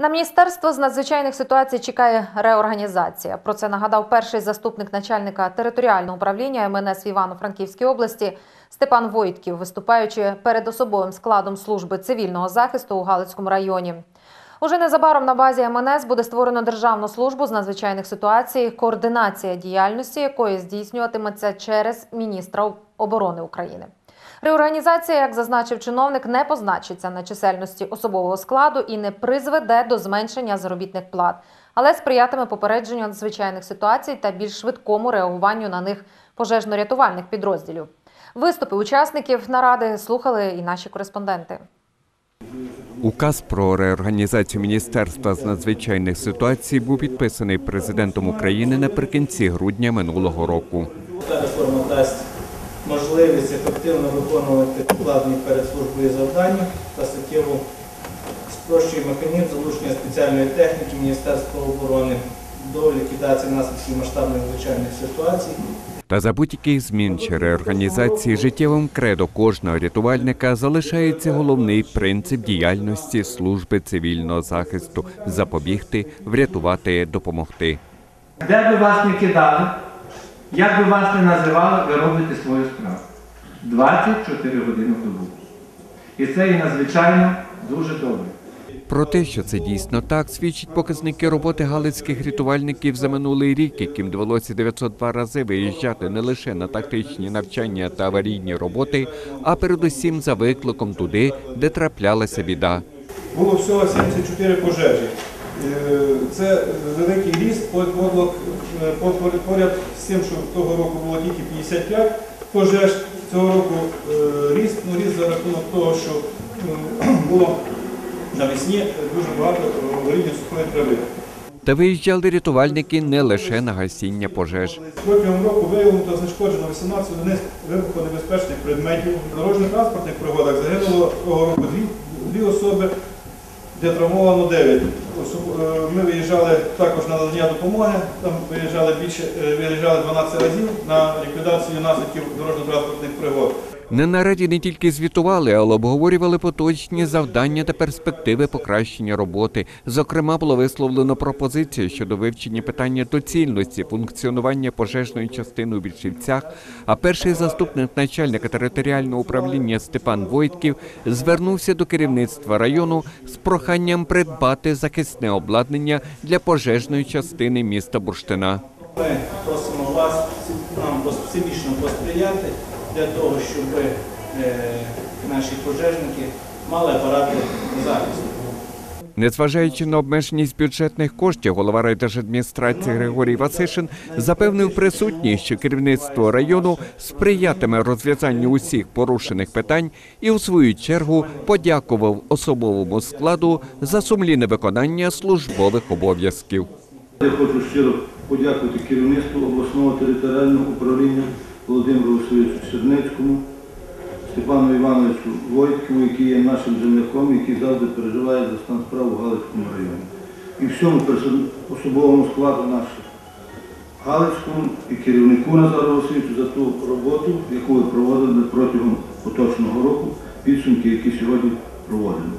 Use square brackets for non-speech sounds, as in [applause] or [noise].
На міністерство з надзвичайних ситуацій чекає реорганізація. Про це нагадав перший заступник начальника територіального управління МНС в Івано-Франківській області Степан Войтків, виступаючи перед особовим складом служби цивільного захисту у Галицькому районі. Уже незабаром на базі МНС буде створено державну службу з надзвичайних ситуацій, координація діяльності якої здійснюватиметься через міністра оборони України. Реорганізація, як зазначив чиновник, не позначиться на чисельності особового складу і не призведе до зменшення заробітних плат, але сприятиме попередженню надзвичайних ситуацій та більш швидкому реагуванню на них пожежно-рятувальних підрозділів. Виступи учасників наради слухали і наші кореспонденти. Указ про реорганізацію міністерства з надзвичайних ситуацій був підписаний президентом України наприкінці грудня минулого року. Та реформа дасть можливість ефективно виконувати покладені перед службою завдання та суттєво спрощує механізм залучення спеціальної техніки Міністерства оборони до ліквідації наслідків масштабних звичайних ситуацій. Та за будь-яких змін чи реорганізації життєвим кредо кожного рятувальника залишається головний принцип діяльності служби цивільного захисту запобігти, врятувати, допомогти. Де би вас не кидали, як би вас не називали, ви робите свою справу. 24 години в добу. І це є надзвичайно дуже добре. Про те, що це дійсно так, свідчать показники роботи галицьких рятувальників за минулий рік, яким довелося 902 рази виїжджати не лише на тактичні навчання та аварійні роботи, а передусім за викликом туди, де траплялася біда. Було всього 74 пожежі. Е, Це великий ріст по- поряд з тим, що того року було тільки 55 пожеж. Цього року е, ріст, ну ріст за рахунок того, що [clears throat] було навесні дуже багато горіння сухої трави. Та виїжджали рятувальники не лише на гасіння пожеж. Протягом року виявлено та знешкоджено 18 одиниць вибухонебезпечних предметів. В дорожньо-транспортних пригодах загинуло того року дві, дві особи, де травмовано 9. Е, Ми виїжджали також на надання допомоги, там виїжджали більше, е, виїжджали 12 разів на ліквідацію наслідків дорожньо-транспортних пригод. На нараді не тільки звітували, але обговорювали поточні завдання та перспективи покращення роботи. Зокрема, було висловлено пропозицію щодо вивчення питання доцільності функціонування пожежної частини у Більшівцях. А перший заступник начальника територіального управління Степан Войтків звернувся до керівництва району з проханням придбати захисне обладнання для пожежної частини міста Бурштина. Ми просимо вас нам всебічно посприяти для того, щоб е, наші пожежники мали апарати захисту. Незважаючи на обмеженість бюджетних коштів, голова райдержадміністрації Григорій Васишин запевнив присутніх, що керівництво району сприятиме розв'язанню усіх порушених питань і, у свою чергу, подякував особовому складу за сумлінне виконання службових обов'язків. Я хочу щиро подякувати керівництву обласного територіального управління Володимиру Васильовичу Чернецькому, Степану Івановичу Войткову, який є нашим земляком, який завжди переживає за стан справ у Галицькому районі. І всьому особовому складу нашого Галицькому і керівнику Назару Васильовичу за ту роботу, яку ви проводили протягом поточного року, підсумки, які сьогодні проводимо.